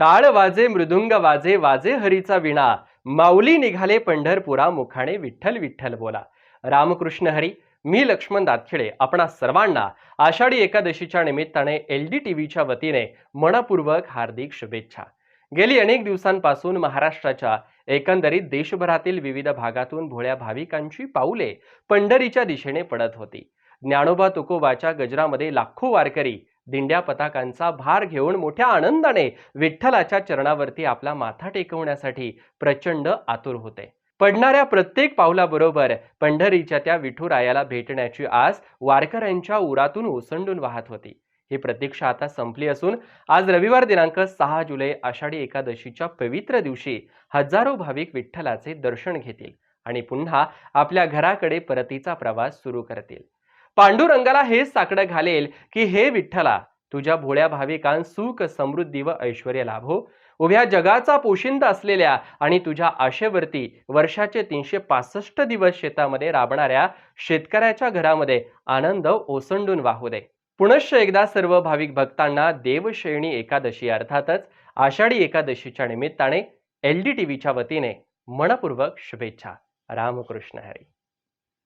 टाळ वाजे मृदुंग वाजे वाजे हरीचा विणा. माऊली निघाले पंढरपुरा मुखाने विठ्ठल विठ्ठल बोला. रामकृष्ण हरी मी लक्ष्मण दातखिळे आपणा सर्वांना आषाढी एकादशीच्या निमित्ताने एल डी टीव्हीच्या वतीने मनपूर्वक हार्दिक शुभेच्छा. गेली अनेक दिवसांपासून महाराष्ट्राच्या एकंदरीत देशभरातील विविध भागातून भोळ्या भाविकांची पाऊले पंढरीच्या दिशेने पडत होती. ज्ञानोबा तुकोबाच्या गजरामध्ये लाखो वारकरी दिंड्या पताकांचा भार घेऊन मोठ्या आनंदाने विठ्ठलाच्या चरणावरती आपला माथा टेकवण्यासाठी प्रचंड आतुर होते. पडणाऱ्या प्रत्येक पावलाबरोबर पंढरीच्या त्या विठुरायाला भेटण्याची आस वारकऱ्यांच्या उरातून ओसंडून वाहत होती. ही प्रतीक्षा आता संपली असून आज रविवार दिनांक सहा जुलै आषाढी एकादशीच्या पवित्र दिवशी हजारो भाविक विठ्ठलाचे दर्शन घेतील आणि पुन्हा आपल्या घराकडे परतीचा प्रवास सुरू करतील. पांडुरंगाला हेच साकडं घालेल की हे विठ्ठला तुझ्या भोळ्या भाविकांत सुख समृद्धी व ऐश्वर लाभो. उभ्या जगाचा पोशिंद असलेल्या आणि तुझ्या आशेवरती वर्षाचे तीनशे पासष्ट दिवस शेतामध्ये राबणाऱ्या शेतकऱ्याच्या घरामध्ये आनंद ओसंडून वाहू दे. पुनश्च एकदा सर्व भाविक भक्तांना देवशयणी एकादशी अर्थातच आषाढी एकादशीच्या निमित्ताने एल डी टीव्हीच्या वतीने मनपूर्वक शुभेच्छा. रामकृष्ण हरी.